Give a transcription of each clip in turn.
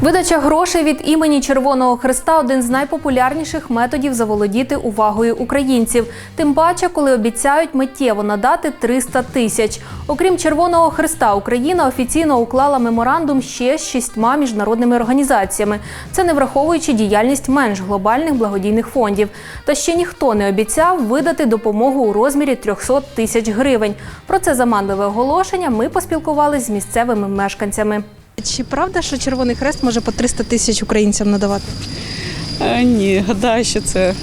Видача грошей від імені Червоного Христа один з найпопулярніших методів заволодіти увагою українців. Тим паче, коли обіцяють миттєво надати 300 тисяч. Окрім Червоного Христа, Україна офіційно уклала меморандум ще з шістьма міжнародними організаціями. Це не враховуючи діяльність менш глобальних благодійних фондів. Та ще ніхто не обіцяв видати допомогу у розмірі 300 тисяч гривень. Про це заманливе оголошення ми поспілкувалися з місцевими мешканцями. Чи правда, що Червоний Хрест може по 300 тисяч українцям надавати? Е, Ні, гадаю, що це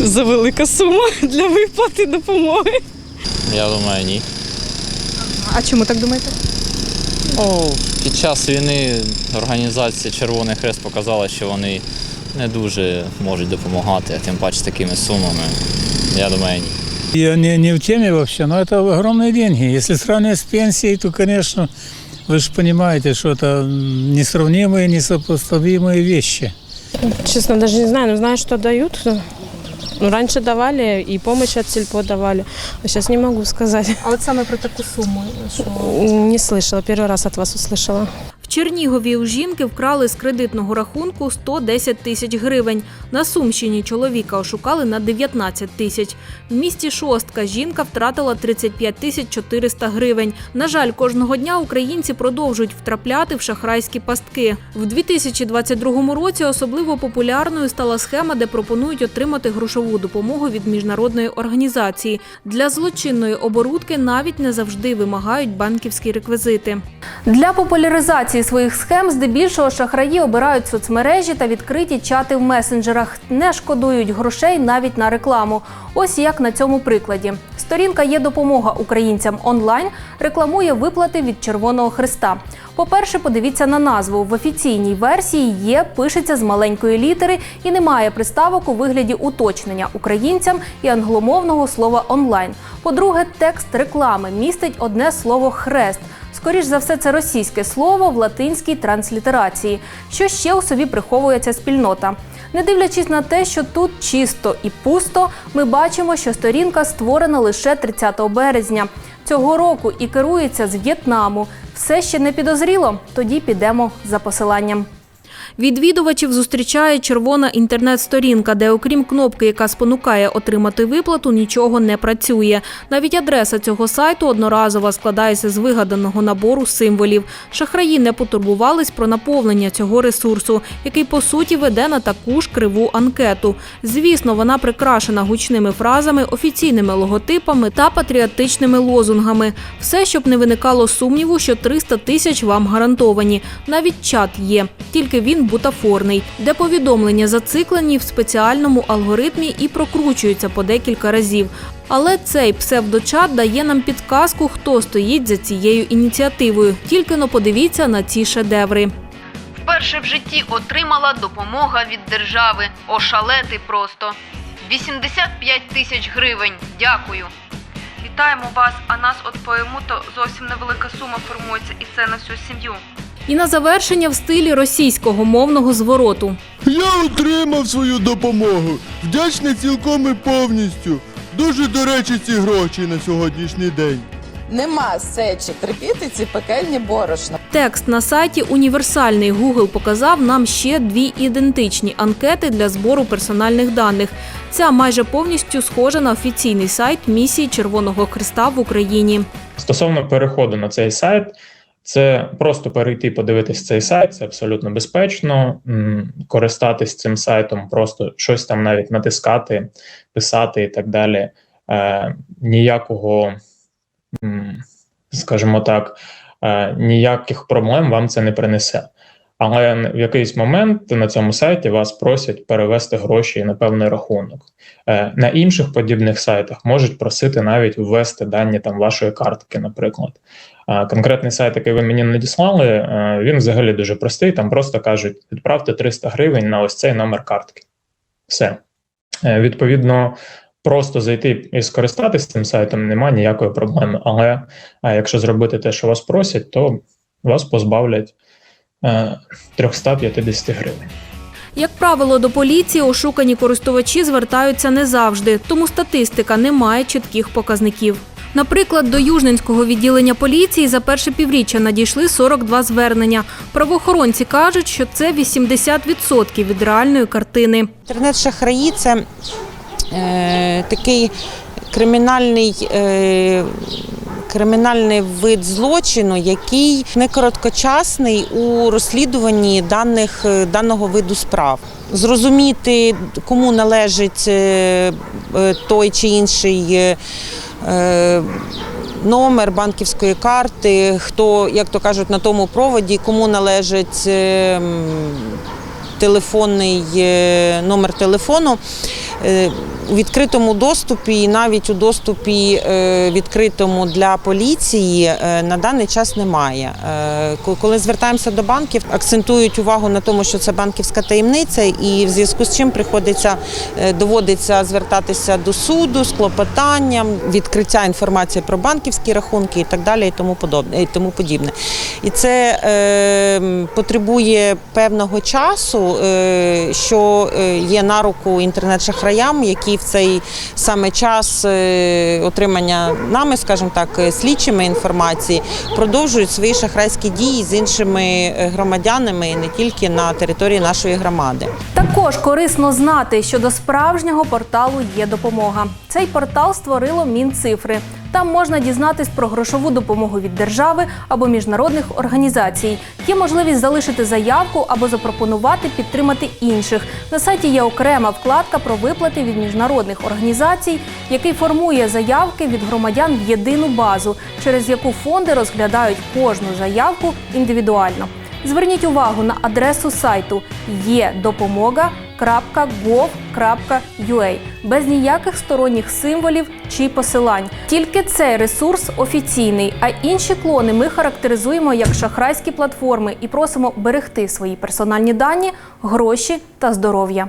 завелика сума для виплати допомоги. Я думаю, ні. А чому так думаєте? Ну, під час війни організація Червоний Хрест показала, що вони не дуже можуть допомагати, а тим паче такими сумами. Я думаю, ні. Я не, не в теме вообще, но это огромные деньги. Если сравнивать с пенсией, то, конечно, вы же понимаете, что это м, несравнимые, несопоставимые вещи. Честно, даже не знаю, но знаю, что дают. Ну, раньше давали и помощь от сельпо давали, а сейчас не могу сказать. А от саме про таку суму, що Не слышала, первый раз от вас услышала. Чернігові у жінки вкрали з кредитного рахунку 110 тисяч гривень. На Сумщині чоловіка ошукали на 19 тисяч. В місті Шостка жінка втратила 35 тисяч 400 гривень. На жаль, кожного дня українці продовжують втрапляти в шахрайські пастки. В 2022 році особливо популярною стала схема, де пропонують отримати грошову допомогу від міжнародної організації. Для злочинної оборудки навіть не завжди вимагають банківські реквізити. Для популяризації своїх схем здебільшого шахраї обирають соцмережі та відкриті чати в месенджерах, не шкодують грошей навіть на рекламу. Ось як на цьому прикладі. Сторінка є допомога українцям онлайн, рекламує виплати від Червоного Христа. По-перше, подивіться на назву. В офіційній версії є, пишеться з маленької літери і немає приставок у вигляді уточнення українцям і англомовного слова онлайн. По-друге, текст реклами містить одне слово хрест. Скоріш за все, це російське слово в латинській транслітерації, що ще у собі приховує ця спільнота. Не дивлячись на те, що тут чисто і пусто, ми бачимо, що сторінка створена лише 30 березня цього року і керується з В'єтнаму. Все ще не підозріло? Тоді підемо за посиланням. Відвідувачів зустрічає червона інтернет-сторінка, де, окрім кнопки, яка спонукає отримати виплату, нічого не працює. Навіть адреса цього сайту одноразова складається з вигаданого набору символів. Шахраї не потурбувались про наповнення цього ресурсу, який по суті веде на таку ж криву анкету. Звісно, вона прикрашена гучними фразами, офіційними логотипами та патріотичними лозунгами. Все, щоб не виникало сумніву, що 300 тисяч вам гарантовані. Навіть чат є, тільки він бутафорний, де повідомлення зациклені в спеціальному алгоритмі і прокручуються по декілька разів. Але цей псевдочат дає нам підказку, хто стоїть за цією ініціативою. Тільки но подивіться на ці шедеври. Вперше в житті отримала допомога від держави. Ошалети просто. 85 тисяч гривень. Дякую. Вітаємо вас, а нас от поему, то зовсім невелика сума формується, і це на всю сім'ю. І на завершення в стилі російського мовного звороту. Я отримав свою допомогу. Вдячний цілком і повністю. Дуже до речі ці гроші на сьогоднішній день. Нема сечі терпіти ці пекельні борошна. Текст на сайті універсальний Google показав нам ще дві ідентичні анкети для збору персональних даних. Ця майже повністю схожа на офіційний сайт місії Червоного Христа в Україні. Стосовно переходу на цей сайт, це просто перейти, подивитись цей сайт, це абсолютно безпечно. Користатись цим сайтом, просто щось там навіть натискати, писати і так далі. Е, ніякого, скажімо так, е, ніяких проблем вам це не принесе. Але в якийсь момент на цьому сайті вас просять перевести гроші на певний рахунок. Е, На інших подібних сайтах можуть просити навіть ввести дані там вашої картки, наприклад. Конкретний сайт, який ви мені надіслали, е, він взагалі дуже простий. Там просто кажуть: відправте 300 гривень на ось цей номер картки. Все. Е, Відповідно, просто зайти і скористатися цим сайтом немає ніякої проблеми. Але е, якщо зробити те, що вас просять, то вас позбавлять е, 350 гривень. Як правило, до поліції ошукані користувачі звертаються не завжди, тому статистика не має чітких показників. Наприклад, до Южненського відділення поліції за перше півріччя надійшли 42 звернення. Правоохоронці кажуть, що це 80% від реальної картини. Інтернет-шахраї це е, такий кримінальний. Е, Кримінальний вид злочину, який не короткочасний у розслідуванні даних е, даного виду справ. Зрозуміти, кому належить е, е, той чи інший номер банківської карти, хто, як то кажуть, на тому проводі, кому належить телефонний номер телефону. У відкритому доступі і навіть у доступі е, відкритому для поліції е, на даний час немає. Е, Коли звертаємося до банків, акцентують увагу на тому, що це банківська таємниця, і в зв'язку з чим приходиться доводиться звертатися до суду з клопотанням, відкриття інформації про банківські рахунки і так далі, і тому подобне і тому подібне. І це е, потребує певного часу, е, що є на руку інтернет-шахраям, які в цей саме час е, отримання нами, скажімо так, е, слідчими інформації, продовжують свої шахрайські дії з іншими е, громадянами і не тільки на території нашої громади. Також корисно знати, що до справжнього порталу є допомога. Цей портал створило Мінцифри. Там можна дізнатись про грошову допомогу від держави або міжнародних організацій. Є можливість залишити заявку або запропонувати підтримати інших. На сайті є окрема вкладка про виплати від міжнародних організацій, який формує заявки від громадян в єдину базу, через яку фонди розглядають кожну заявку індивідуально. Зверніть увагу на адресу сайту є.допомога.gov.ua без ніяких сторонніх символів чи посилань. Тільки цей ресурс офіційний, а інші клони ми характеризуємо як шахрайські платформи і просимо берегти свої персональні дані, гроші та здоров'я.